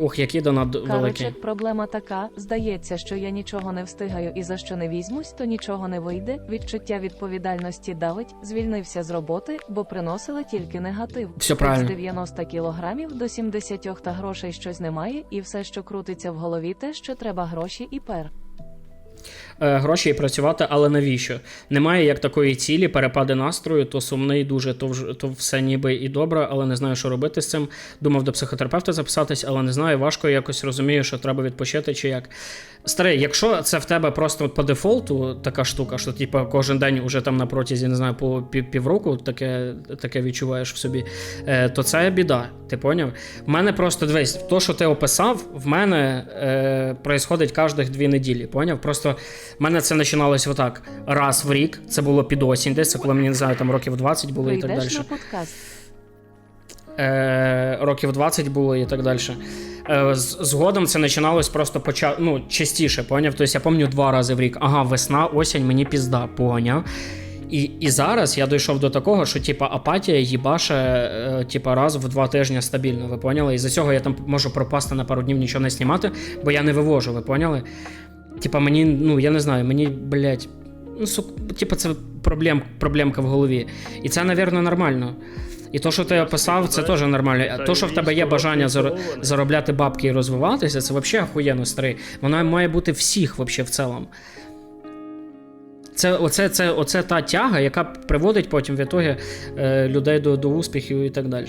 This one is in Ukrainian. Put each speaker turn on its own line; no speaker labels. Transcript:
Ох, який донат великий.
Короче, проблема така: здається, що я нічого не встигаю і за що не візьмусь, то нічого не вийде. Відчуття відповідальності давить, звільнився з роботи, бо приносили тільки негатив.
Все правильно.
З 90 кілограмів до 70 та грошей щось немає, і все, що крутиться в голові, те, що треба гроші і пер.
Е, гроші і працювати, але навіщо? Немає як такої цілі, перепади настрою, то сумний дуже, то, вже, то все ніби і добре, але не знаю, що робити з цим. Думав до психотерапевта записатись, але не знаю, важко якось розумію, що треба відпочити чи як. Старий, якщо це в тебе просто по дефолту така штука, що типу, кожен день уже там на протязі, не знаю, по півроку таке, таке відчуваєш в собі, е, то це біда. Ти поняв? В мене просто дивись, то, що ти описав, в мене е, происходить кожних дві неділі. Поняв? Просто в мене це починалось отак. Раз в рік, це було під осінь, десь це коли мені не знаю, там років 20 було і так далі.
на подкаст.
Е, років 20 було і так далі. Е, згодом це починалось просто поча... ну, частіше, поняв? Тобто я пам'ятаю два рази в рік. Ага, весна, осінь, мені пізда, поняв. І, і зараз я дійшов до такого, що типа апатія їбаше е, типа раз в два тижні стабільно, ви поняли? І за цього я там можу пропасти на пару днів нічого не знімати, бо я не вивожу, ви поняли? Типа мені, ну я не знаю, мені, блядь, ну, сук, типа це проблем, проблемка в голові. І це, напевно, нормально. І то, що ти описав, це теж нормально. А то, що в тебе є бажання заробляти бабки і розвиватися, це взагалі охуєнно старий. Вона має бути всіх вообще в цілому. Це, оце, це, оце та тяга, яка приводить потім в ітогі е, людей до, до успіхів і так далі.